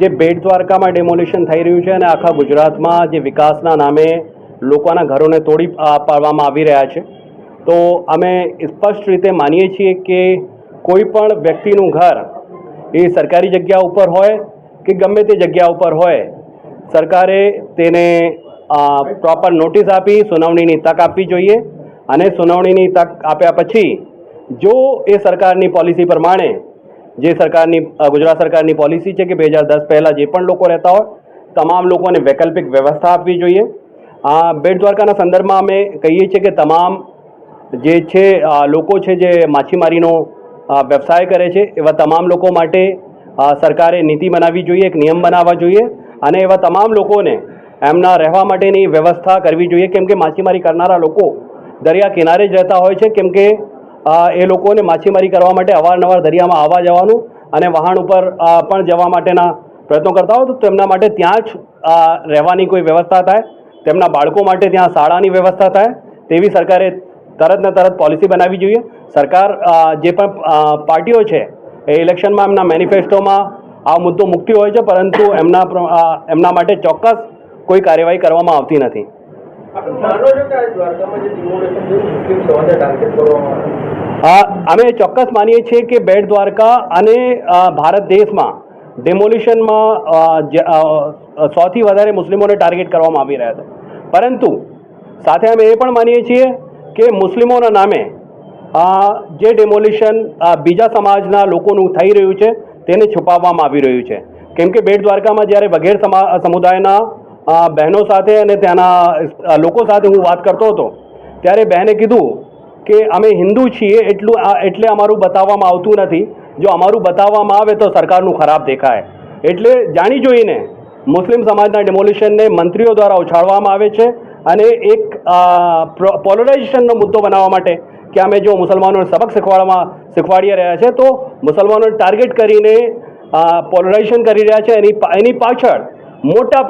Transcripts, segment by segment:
જે બેટ દ્વારકામાં ડેમોલિશન થઈ રહ્યું છે અને આખા ગુજરાતમાં જે વિકાસના નામે લોકોના ઘરોને તોડી પાડવામાં આવી રહ્યા છે. તો અમે સ્પષ્ટ રીતે માનીએ છીએ કે કોઈ પણ વ્યક્તિનું ઘર એ સરકારી જગ્યા ઉપર હોય કે ગમે તે જગ્યા ઉપર હોય, સરકારે તેને પ્રોપર નોટિસ આપી, સુનાવણીની તક આપવી જોઈએ. અને સુનાવણીની તક આપ્યા પછી જો એ સરકારની પોલિસી પ્રમાણે, જે સરકારની ગુજરાત સરકારની પોલિસી છે કે બે હજાર દસ પહેલાં જે પણ લોકો રહેતા હોય, તમામ લોકોને વૈકલ્પિક વ્યવસ્થા આપવી જોઈએ. આ બેટ દ્વારકાના સંદર્ભમાં અમે કહીએ છીએ કે તમામ જે છે લોકો છે જે માછીમારીનો વ્યવસાય કરે છે, એવા તમામ લોકો માટે સરકારે નીતિ બનાવવી જોઈએ, એક નિયમ બનાવવા જોઈએ અને એવા તમામ લોકોને એમના રહેવા માટેની વ્યવસ્થા કરવી જોઈએ. કેમ કે માછીમારી કરનારા લોકો દરિયા કિનારે જ રહેતા હોય છે, કેમ કે એ લોકોને માછીમારી કરવા માટે અવારનવાર દરિયામાં આવવા જવાનું અને વહાણ ઉપર પણ જવા માટેના પ્રયત્નો કરતા હોય, તો તેમના માટે ત્યાં જ રહેવાની કોઈ વ્યવસ્થા થાય, તેમના બાળકો માટે ત્યાં શાળાની વ્યવસ્થા થાય, તેવી સરકારે તરત ને તરત પોલિસી બનાવવી જોઈએ. સરકાર જે પણ પાર્ટીઓ છે, એ ઇલેક્શનમાં એમના મેનિફેસ્ટોમાં આ મુદ્દો મૂકતી હોય છે, પરંતુ એમના એમના માટે ચોક્કસ કોઈ કાર્યવાહી કરવામાં આવતી નથી. અમે ચોક્કસ માનીએ છીએ કે બેટ દ્વારકા અને ભારત દેશમાં ડેમોલિશનમાં સૌથી વધારે મુસ્લિમોને ટાર્ગેટ કરવામાં આવી રહ્યા છે. પરંતુ સાથે અમે એ પણ માનીએ છીએ કે મુસ્લિમોના નામે જે ડેમોલિશન બીજા સમાજના લોકોનું થઈ રહ્યું છે, તેને છુપાવવામાં આવી રહ્યું છે. કેમ કે બેટ દ્વારકામાં જ્યારે વઘેર સમા સમુદાયના બહેનો સાથે અને ત્યાંના લોકો સાથે હું વાત કરતો હતો. ત્યારે બહેને કીધું કે અમે હિન્દુ છીએ એટલું એટલે અમારું બતાવવામાં આવતું નથી. જો અમારું બતાવવામાં આવે તો સરકારનું ખરાબ દેખાય. એટલે જાણી જોઈને મુસ્લિમ સમાજના ડેમોલિશનને મંત્રીઓ દ્વારા ઉછાળવામાં આવે છે અને એક પોલરાઇઝેશનનો મુદ્દો બનાવવા માટે કે અમે જો મુસલમાનોને સબક શીખવાડવામાં, શીખવાડી રહ્યા છે તો મુસલમાનોને ટાર્ગેટ કરીને પોલરાઇઝેશન કરી રહ્યા છે. એની એની પાછળ મોટા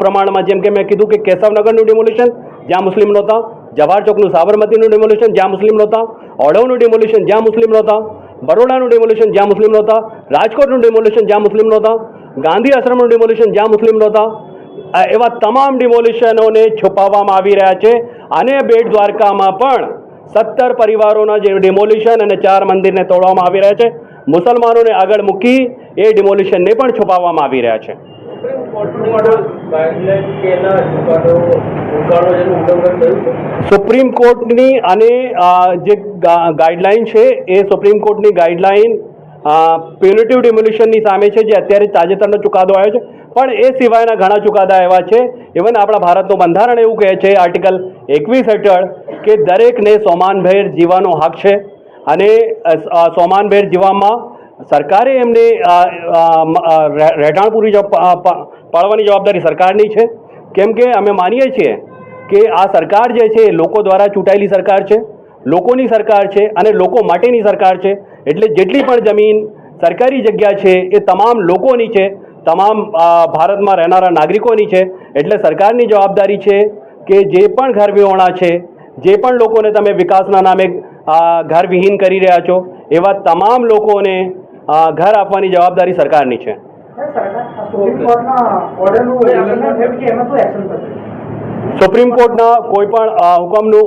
પ્રમાણમાં જેમ કે મેં કીધું કે કેશવનગરનું ડિમોલિશન જ્યાં મુસ્લિમ નહોતા, જવાહર ચોકનું સાબરમતીનું ડિમોલિશન જ્યાં મુસ્લિમ નહોતા ઓડવનું ડિમોલિશન જ્યાં મુસ્લિમ નહોતા, બરોડાનું ડિમોલિશન જ્યાં મુસ્લિમ નહોતા, રાજકોટનું ડિમોલિશન જ્યાં મુસ્લિમ નહોતા, ગાંધી આશ્રમનું ડિમોલિશન જ્યાં મુસ્લિમ નહોતા એવા તમામ ડિમોલિશનોને છુપાવવામાં આવી રહ્યા છે. અને બેટ દ્વારકામાં પણ સત્તર પરિવારોના જે ડિમોલિશન અને ચાર મંદિરને તોડવામાં આવી રહ્યા છે. મુસલમાનોને આગળ મૂકી એ ડિમોલિશનને પણ છુપાવવામાં આવી રહ્યા છે. સુપ્રીમ કોર્ટની અને જે ગાઈડલાઈન છે, એ સુપ્રીમ કોર્ટની ગાઈડલાઈન પ્યુનિટિવ ડિમોલ્યુશનની સામે છે, જે અત્યારે તાજેતરનો ચુકાદો આવ્યો છે. પણ એ સિવાયના ઘણા ચુકાદા એવા છે. ઇવન આપણા ભારતનું બંધારણ એવું કહે છે આર્ટિકલ એકવીસ હેઠળ કે દરેકને સોમાનભેર જીવવાનો હક છે. અને સોમાનભેર જીવવામાં સરકારે એમને રહેઠાણ પૂરી પાડવાની જવાબદારી સરકારની છે. કેમ કે અમે માનીએ છીએ કે આ સરકાર જે છે લોકો દ્વારા ચૂંટાયેલી સરકાર છે, લોકોની સરકાર છે અને લોકો માટેની સરકાર છે. એટલે જેટલી પણ જમીન સરકારી જગ્યા છે એ તમામ લોકોની છે, તમામ ભારતમાં રહેનારા નાગરિકોની છે. એટલે સરકારની જવાબદારી છે કે જે પણ ઘર વિહોણા છે, જે પણ લોકોને તમે વિકાસના નામે ઘર વિહીન કરી રહ્યા છો, એવા તમામ લોકોને ઘર આપવાની જવાબદારી સરકારની છે. સુપ્રીમ કોર્ટના કોઈ પણ હુકમનું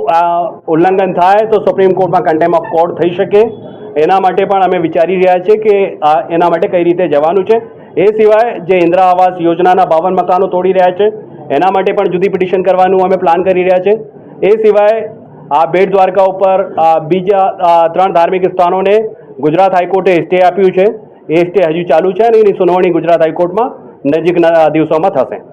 ઉલ્લંઘન થાય તો સુપ્રીમ કોર્ટમાં કન્ટેમ ઓફ કોર્ટ થઈ શકે. એના માટે પણ અમે વિચારી રહ્યા છીએ કે એના માટે કઈ રીતે જવાનું છે. એ સિવાય જે ઇન્દિરા આવાસ યોજનાના બાવન મકાનો તોડી રહ્યા છે. એના માટે પણ જુદી પિટિશન કરવાનું અમે પ્લાન કરી રહ્યા છે. એ સિવાય આ બેટ દ્વારકા ઉપર બીજા ત્રણ ધાર્મિક સ્થાનોને ગુજરાત હાઈકોર્ટે સ્ટે આપ્યું છે. એ સ્ટે હજુ ચાલુ છે અને એની સુનાવણી ગુજરાત હાઈકોર્ટમાં નજીકના દિવસોમાં થશે.